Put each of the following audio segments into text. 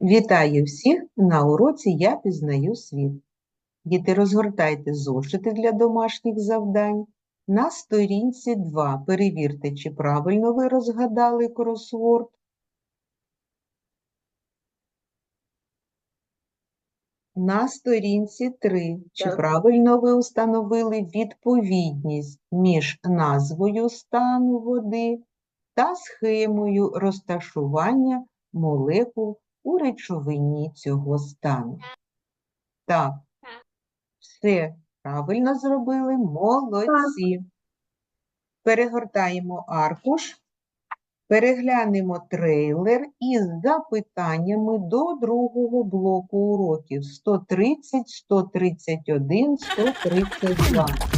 Вітаю всіх на уроці Я пізнаю світ. Діти, розгортайте зошити для домашніх завдань. На сторінці 2 перевірте, чи правильно ви розгадали кросворд. На сторінці 3, чи правильно ви установили відповідність між назвою стану води та схемою розташування молекул у речовині цього стану. Так, все правильно зробили, молодці. Перегортаємо аркуш, переглянемо трейлер із запитаннями до другого блоку уроків 130, 131, 132.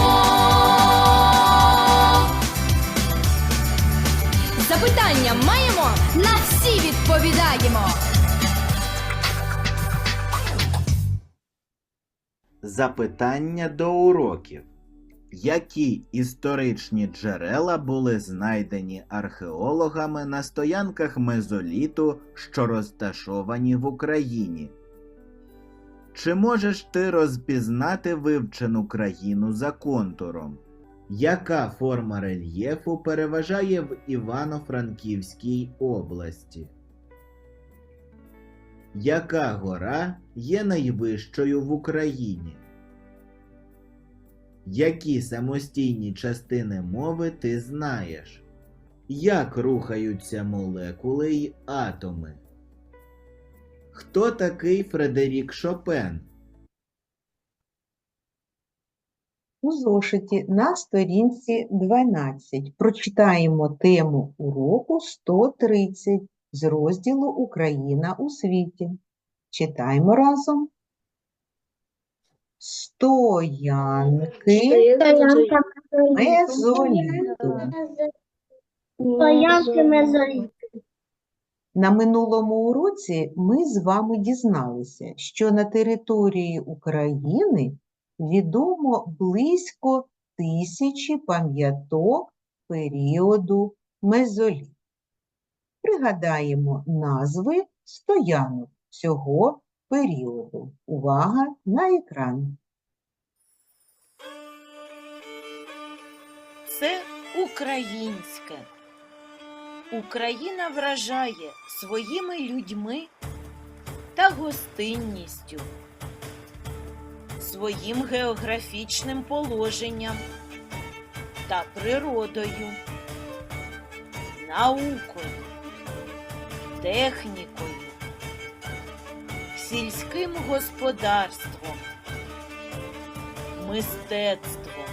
Запитання маємо, на всі відповідаємо. Запитання до уроків. Які історичні джерела були знайдені археологами на стоянках мезоліту, що розташовані в Україні? Чи можеш ти розпізнати вивчену країну за контуром? Яка форма рельєфу переважає в Івано-Франківській області? Яка гора є найвищою в Україні? Які самостійні частини мови ти знаєш? Як рухаються молекули й атоми? Хто такий Фредерік Шопен? У зошиті на сторінці 12 прочитаємо тему уроку 130 з розділу Україна у світі. Читаємо разом. Стоянки мезоліту. Стоянки мезоліту. На минулому уроці ми з вами дізналися, що на території України відомо близько тисячі пам'яток періоду мезоліту. Пригадаємо назви стоянок цього періоду. Увага на екран. Це українське. Україна вражає своїми людьми та гостинністю, своїм географічним положенням та природою, наукою, технікою, сільським господарством, мистецтвом.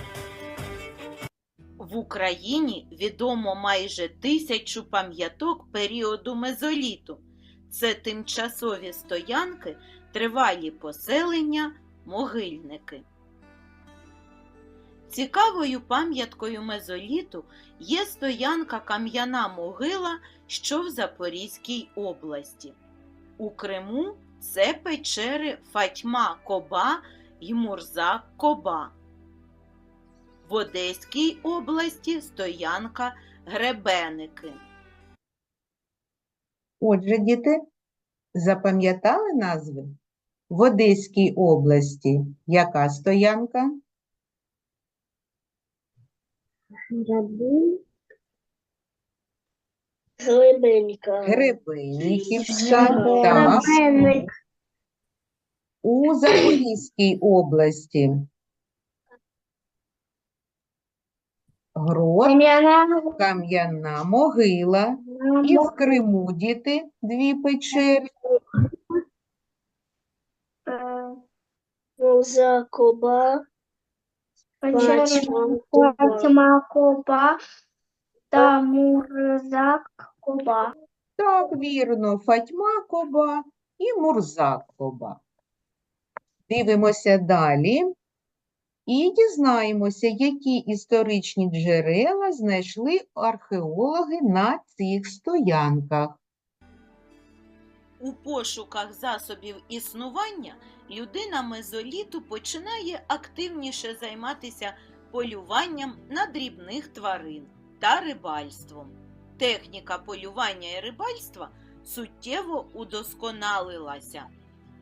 В Україні відомо майже тисячу пам'яток періоду мезоліту. Це тимчасові стоянки, тривалі поселення, могильники. Цікавою пам'яткою мезоліту є стоянка Кам'яна могила, що в Запорізькій області. У Криму це печери Фатьма Коба і Мурза Коба. В Одеській області стоянка Гребеники. Отже, діти, запам'ятали назви? В Одеській області яка стоянка? Глибинка. Гребенниківська, так. Гребенник. У Запорізькій області Грот, Кам'яна. Кам'яна могила. І в Криму, діти, дві печери. Муза Коба. Фатьма Коба та Мурзак Коба. Так, вірно, Фатьма Коба і Мурзак Коба. Дивимося далі і дізнаємося, які історичні джерела знайшли археологи на цих стоянках. У пошуках засобів існування людина мезоліту починає активніше займатися полюванням на дрібних тварин та рибальством. Техніка полювання і рибальства суттєво удосконалилася.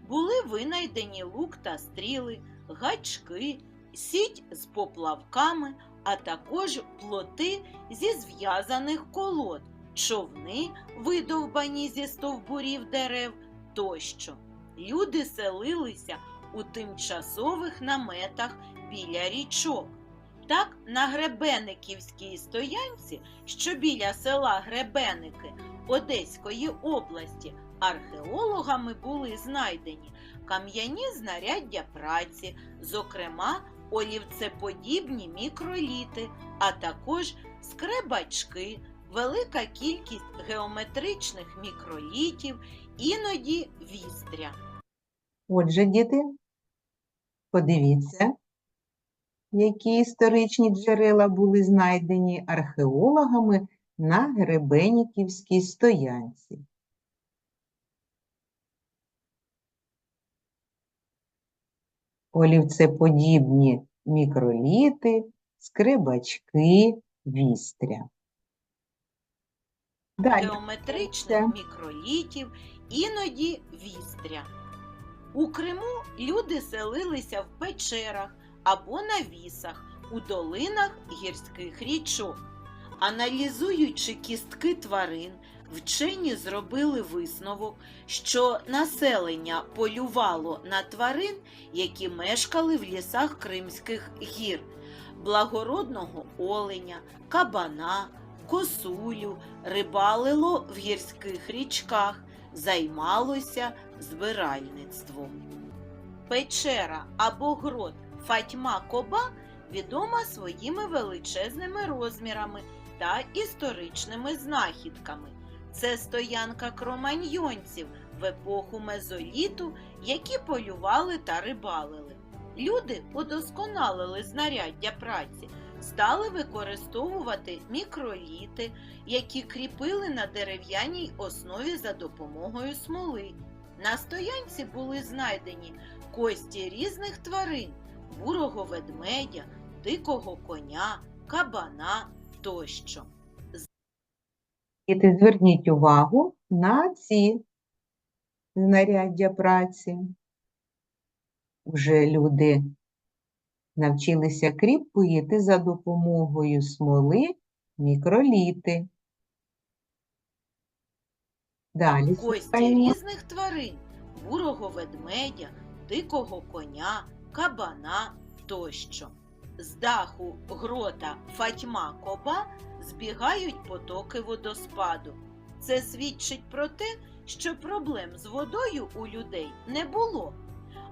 Були винайдені лук та стріли, гачки, сіть з поплавками, а також плоти зі зв'язаних колод, човни, видовбані зі стовбурів дерев тощо. Люди селилися у тимчасових наметах біля річок. Так, на Гребениківській стоянці, що біля села Гребеники Одеської області, археологами були знайдені кам'яні знаряддя праці, зокрема олівцеподібні мікроліти, а також скребачки, велика кількість геометричних мікролітів, іноді вістря. Отже, діти, подивіться, які історичні джерела були знайдені археологами на Гребеніківській стоянці. Олівцеподібні мікроліти, скрибачки, вістря. Далі. геометричних мікролітів, іноді вістря. У Криму люди селилися в печерах або на вісах у долинах гірських річок. Аналізуючи кістки тварин, вчені зробили висновок, що населення полювало на тварин, які мешкали в лісах Кримських гір, благородного оленя, кабана, косулю, рибалило в гірських річках, займалося збиральництвом. Печера або грот Фатьма Коба відома своїми величезними розмірами та історичними знахідками. Це стоянка кроманьйонців в епоху мезоліту, які полювали та рибалили. Люди удосконалили знаряддя праці, стали використовувати мікроліти, які кріпили на дерев'яній основі за допомогою смоли. На стоянці були знайдені кості різних тварин бурого ведмедя, дикого коня, кабана тощо. Діти, зверніть увагу на ці знаряддя праці. Вже люди навчилися кріпити за допомогою смоли мікроліти. Далі Кості різних тварин бурого ведмедя, дикого коня, кабана тощо. З даху грота Фатьма Коба збігають потоки водоспаду. Це свідчить про те, що проблем з водою у людей не було.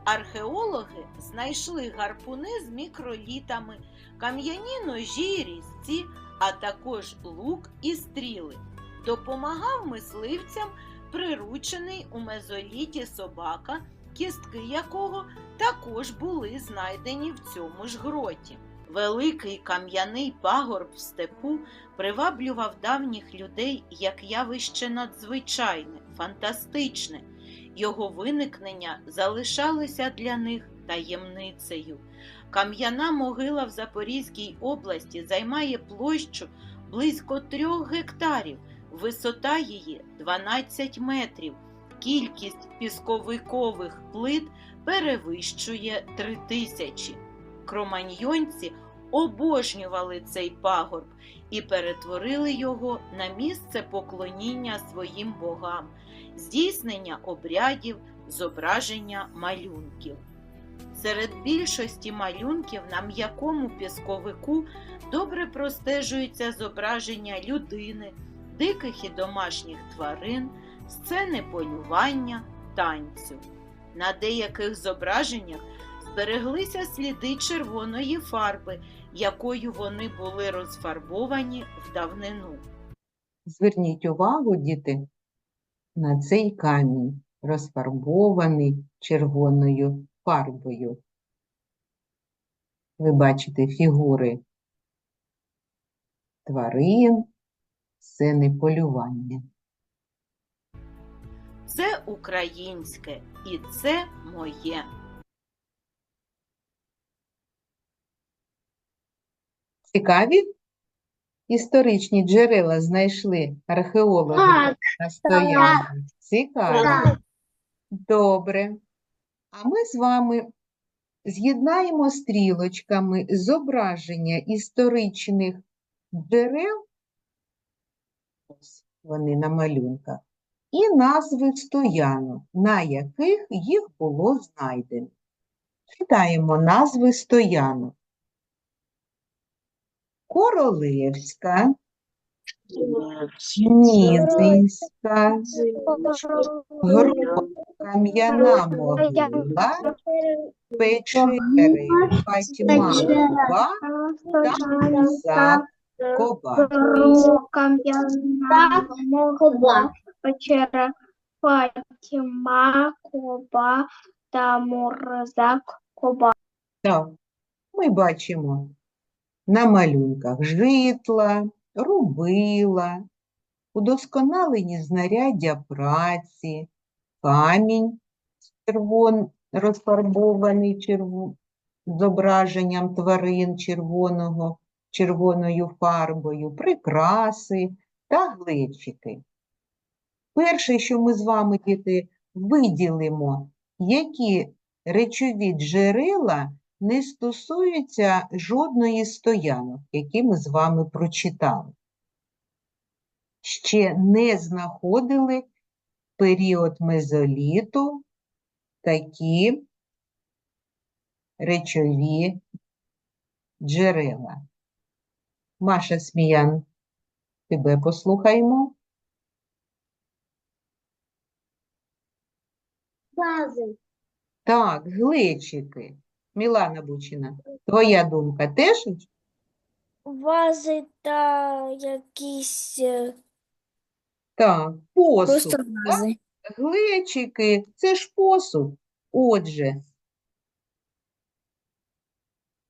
Археологи знайшли гарпуни з мікролітами, кам'яні ножі і різці, а також лук і стріли. Допомагав мисливцям приручений у мезоліті собака, кістки якого також були знайдені в цьому ж гроті. Великий кам'яний пагорб в степу приваблював давніх людей як явище надзвичайне, фантастичне. Його виникнення залишалося для них таємницею. Кам'яна могила в Запорізькій області займає площу близько трьох гектарів, висота її 12 метрів. Кількість пісковикових плит перевищує 3 тисячі. Кроманьйонці обожнювали цей пагорб і перетворили його на місце поклоніння своїм богам, здійснення обрядів, зображення малюнків. Серед більшості малюнків на м'якому пісковику добре простежується зображення людини, диких і домашніх тварин, сцени полювання, танцю. На деяких зображеннях збереглися сліди червоної фарби, якою вони були розфарбовані в давнину. Зверніть увагу, діти, на цей камінь, розфарбований червоною фарбою. Ви бачите фігури тварин, сцени полювання. Це українське і це моє. Цікаві історичні джерела знайшли археологи Так, на стоянці? Цікаві. Так. Добре. А ми з вами з'єднаємо стрілочками зображення історичних джерел, ось вони на малюнках, і назви стоянок, на яких їх було знайдено. Читаємо назви стоянок. Королевська, Мізинська, Грот, Кам'яна могила, Печери, Фатьма, Куба та Зак, Коба. Кам'яна могила, печера. Фатіма, Коба. Та Мурзак Коба. Так, ми бачимо на малюнках житла, рубила, удосконалені знаряддя праці, камінь червон, розфарбований черво, зображенням тварин червоного, червоною фарбою, прикраси та глечики. Перше, що ми з вами, діти, виділимо, які речові джерела не стосуються жодної стоянок, які ми з вами прочитали. Ще не знаходили в період мезоліту такі речові джерела. Маша Сміян, тебе послухаємо. Бази. Так, глечики. Мілана Бучина, твоя думка теж? Вази та якісь е, Так, посуд. просто так? вази. Глечики, це ж посуд. Отже,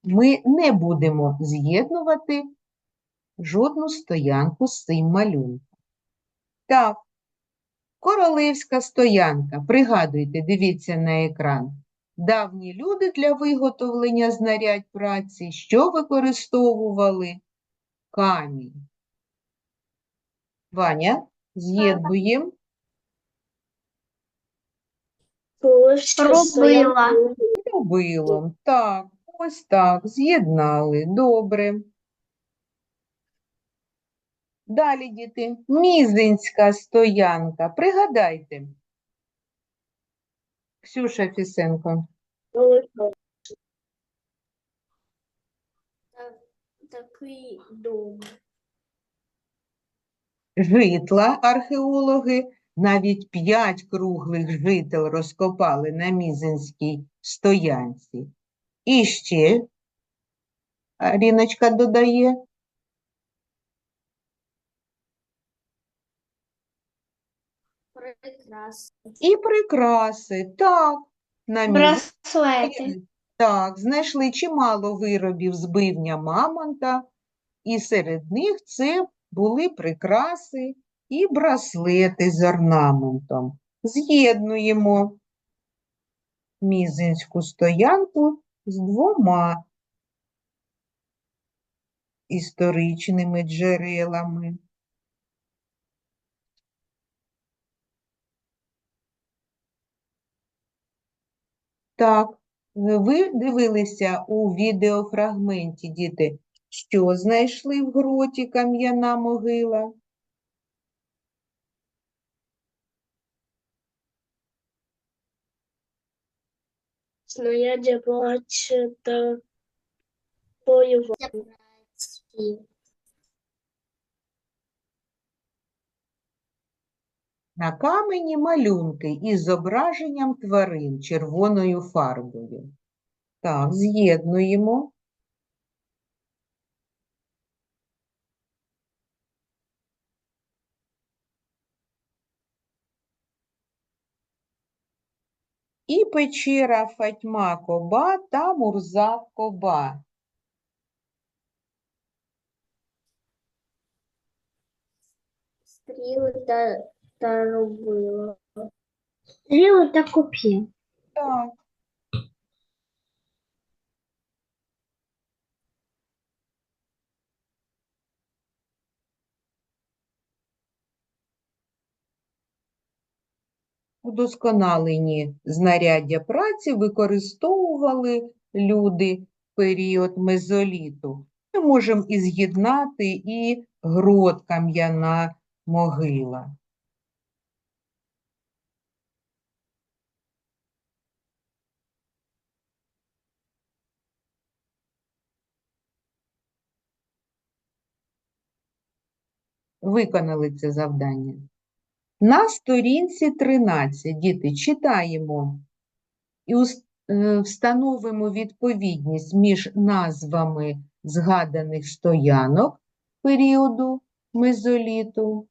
ми не будемо з'єднувати жодну стоянку з цим малюнком. Так, королевська стоянка. Пригадуйте, дивіться на екран. Давні люди для виготовлення знарядь праці, що використовували? Камінь. Ваня, з'єднуємо. Робила. Рубилом. Так, ось так, з'єднали. Добре. Далі, діти, Мізинська стоянка. Пригадайте. Ксюша Фісенко. Такий дом. Житла археологи, навіть п'ять круглих жител розкопали на Мізинській стоянці. І ще, Аріночка додає, і прикраси. Так, на Мізинській Браслети. Так, знайшли чимало виробів з бивня мамонта, і серед них це були прикраси і браслети з орнаментом. З'єднуємо мізинську стоянку з двома історичними джерелами. Так, ви дивилися у відеофрагменті, діти, що знайшли в гроті кам'яна могила? Знаряддя плаче та воювання. На камені малюнки із зображенням тварин червоною фарбою. Так, з'єднуємо. І печера Фатьма Коба та Мурза Коба. Стріли та, та робила. Стріли та коп'є. Так. Удосконалені знаряддя праці використовували люди в період мезоліту. Ми можемо і з'єднати і грот кам'яна могила. Виконали це завдання. На сторінці 13, діти, читаємо і е, встановимо відповідність між назвами згаданих стоянок періоду мезоліту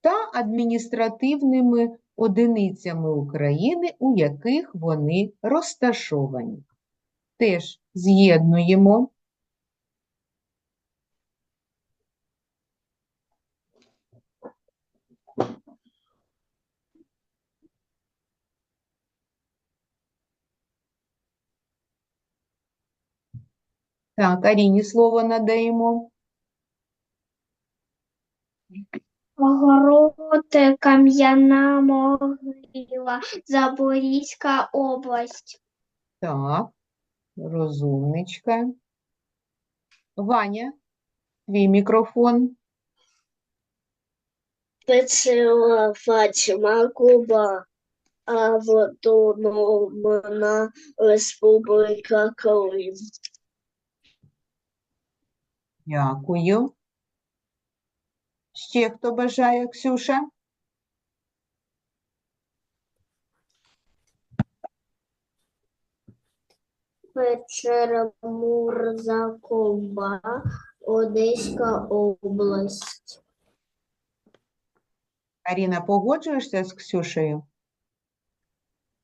та адміністративними одиницями України, у яких вони розташовані. Теж з'єднуємо. Так, Аріні слово надаємо. Огород, Кам'яна могила, Запорізька область. Так, розумничка. Ваня, твій мікрофон. Печила Фатьма Куба, Автономна Республіка Крим. Дякую. Ще хто бажає, Ксюша? Печера Мурзакоба, Одеська область. Аріна, погоджуєшся з Ксюшею?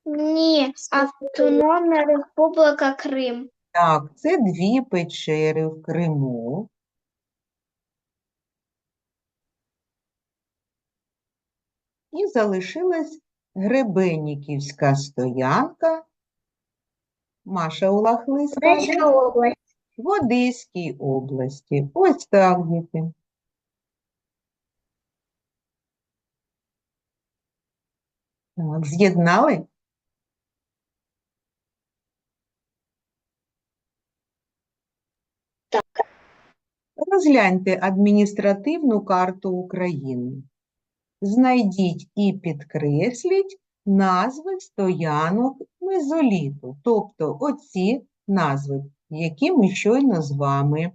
Ні, Автономна Республіка Крим. Так, це дві печери в Криму. І залишилась Гребенниківська стоянка. Маша Улахли скаже. область. В Одеській області. Ось так, діти. Так, з'єднали? Розгляньте адміністративну карту України. Знайдіть і підкресліть назви стоянок мезоліту, тобто оці назви, які ми щойно з вами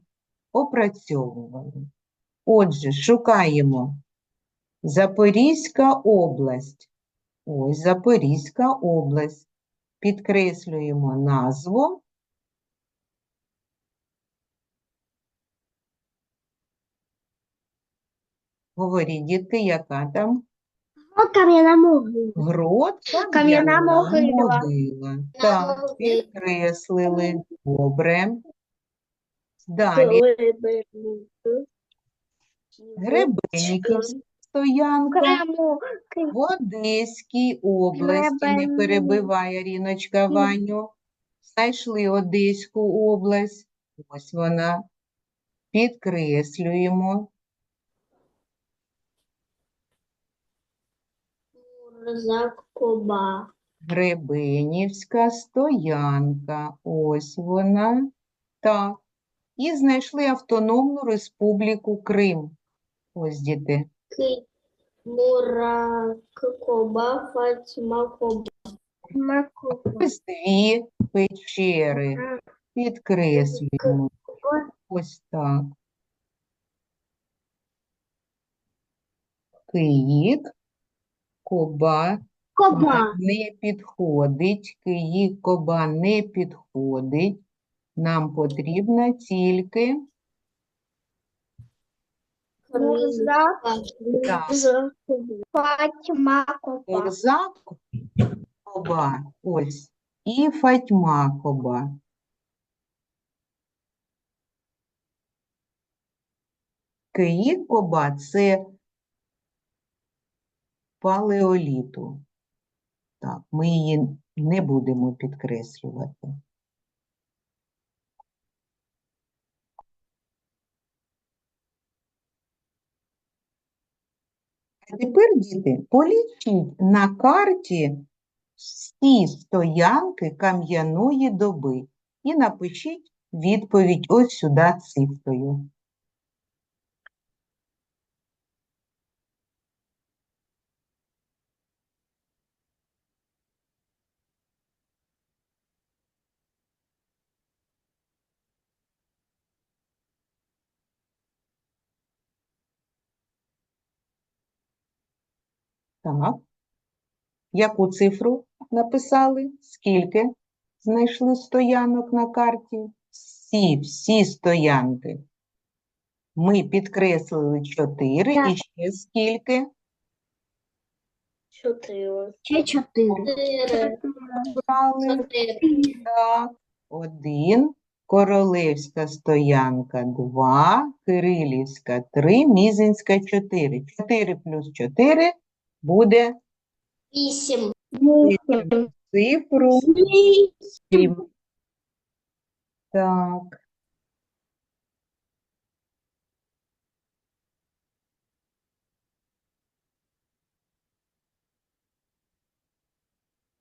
опрацьовували. Отже, шукаємо Запорізька область. Ось Запорізька область. Підкреслюємо назву. Говоріть, діти, яка там? Кам'яна могила. Грот, Кам'яна кам'яна могила. могила. Так, підкреслили. Добре. Далі. Гребенниківська стоянка. Криму. В Одеській області, не перебиває Ріночка Ваню. Знайшли Одеську область. Ось вона. Підкреслюємо. Гребенівська стоянка. Ось вона. Так. І знайшли Автономну Республіку Крим. Ось діти. Ки- Муракоба, Фатьмакоба. Макоба. Ось дві печери. Підкреслюємо. Ось так. Київ, Коба, Коба. Не підходить, Київ-Коба не підходить. Нам потрібна тільки Мурзак. Так. Фатьма Коба. Мурза Коба. Ось. І Фатьма Коба. Київ Коба – це палеоліту. Так, ми її не будемо підкреслювати. А тепер, діти, полічіть на карті всі стоянки кам'яної доби і напишіть відповідь ось сюди цифрою. Так. Яку цифру написали? Скільки знайшли стоянок на карті? Всі, всі стоянки. Ми підкреслили 4 і ще скільки? Чотири. Ще чотири. Так, один. Королевська стоянка 2, Кирилівська 3, Мізинська 4. 4 плюс 4 буде Вісім. цифру 7. Так.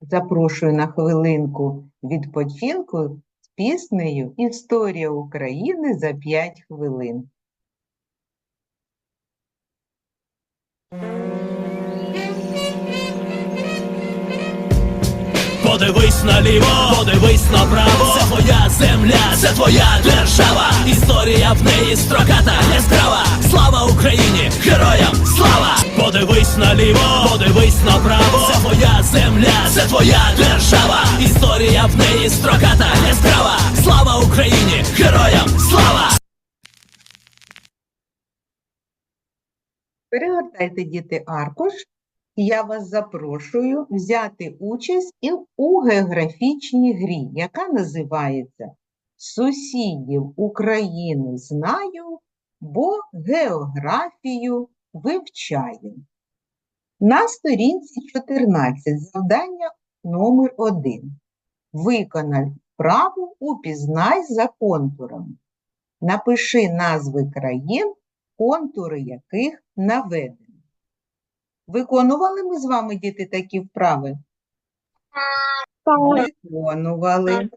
Запрошую на хвилинку відпочинку з піснею Історія України за 5 хвилин. Подивись наліво, подивись направо. Це твоя земля, це твоя держава. Історія в неї строката, яскрава. Слава Україні, героям слава! Подивись наліво, подивись направо. Це твоя земля, це твоя держава. Історія в неї строката, яскрава. Слава Україні, героям слава! Перегортайте, діти, аркуш. Я вас запрошую взяти участь і у географічній грі, яка називається Сусідів України знаю, бо географію вивчаю. На сторінці 14 завдання номер 1. Виконай вправу «Упізнай за контурами». Напиши назви країн, контури яких наведені. Виконували ми з вами, діти, такі вправи? Виконували.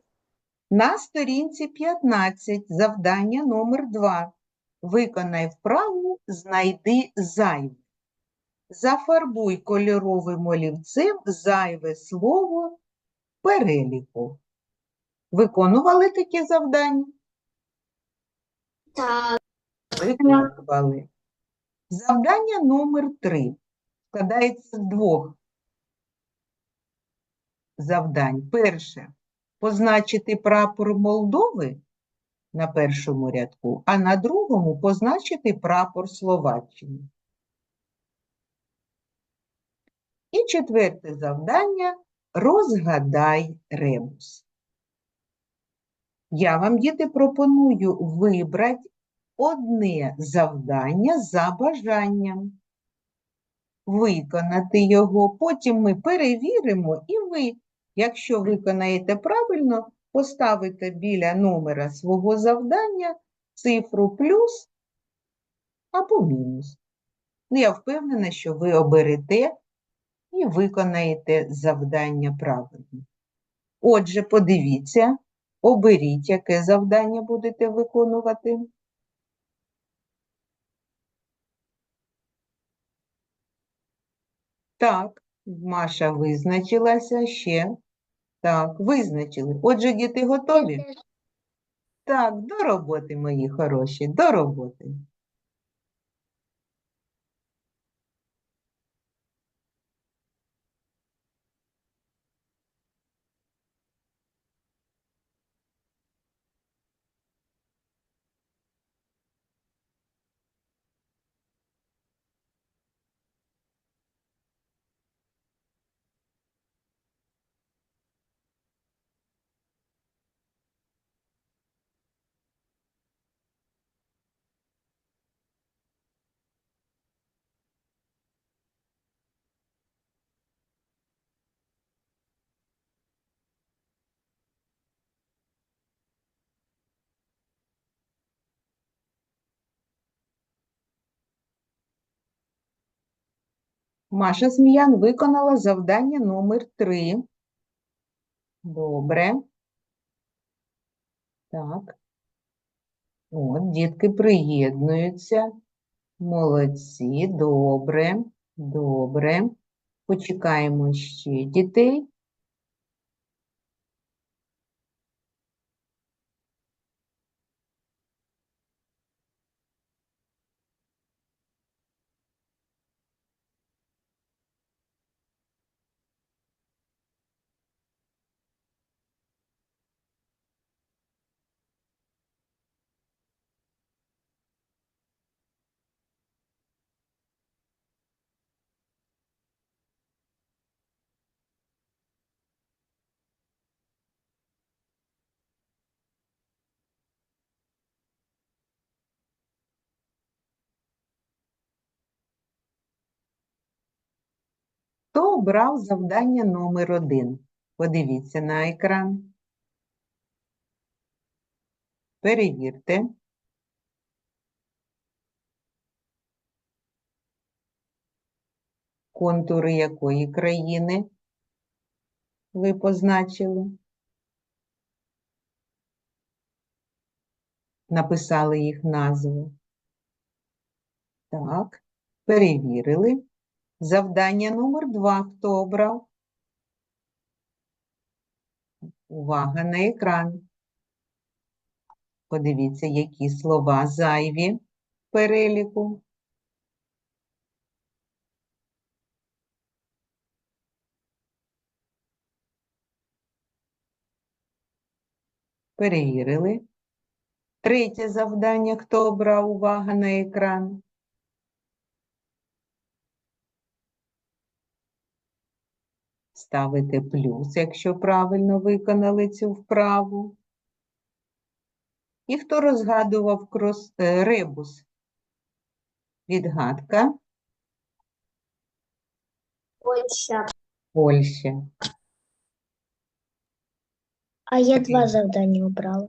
На сторінці 15 завдання номер 2. Виконай вправу «Знайди зайве». Зафарбуй кольоровим олівцем зайве слово переліку. Виконували такі завдання? Так. Виконували. Завдання номер 3 складається з двох завдань. Перше позначити прапор Молдови на першому рядку, а на другому позначити прапор Словаччини. І четверте завдання розгадай ребус. Я вам, діти, пропоную вибрати одне завдання за бажанням. Виконати його, потім ми перевіримо, і ви, якщо виконаєте правильно, поставите біля номера свого завдання цифру плюс або мінус. Ну, я впевнена, що ви оберете і виконаєте завдання правильно. Отже, подивіться, оберіть, яке завдання будете виконувати. Так, Маша визначилася ще. Так, визначили. Отже, діти готові? Так, до роботи, мої хороші, до роботи. Маша Сміян виконала завдання номер 3. Добре. Так. От, дітки приєднуються. Молодці, добре, добре. Почекаємо ще дітей. Хто обрав завдання номер 1? Подивіться на екран. Перевірте. Контури якої країни ви позначили? Написали їх назву. Так, перевірили. Завдання номер два. Хто обрав? Увага на екран. Подивіться, які слова зайві переліку. Перевірили. Третє завдання. Хто обрав? Увага на екран. Ставите плюс, якщо правильно виконали цю вправу. І хто розгадував крос... е, ребус? Відгадка Польща. Польща. А я два завдання обрала.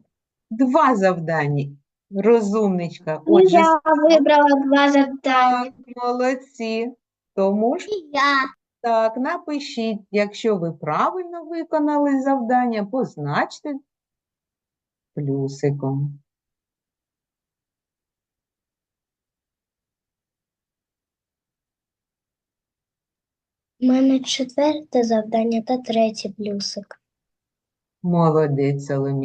Два завдання. Розумничка. Ну, Отже, я вибрала два завдання. молодці. Тому ж Я. так, напишіть, якщо ви правильно виконали завдання, позначте плюсиком. У мене четверте завдання та третій плюсик. Молодець, Соломія.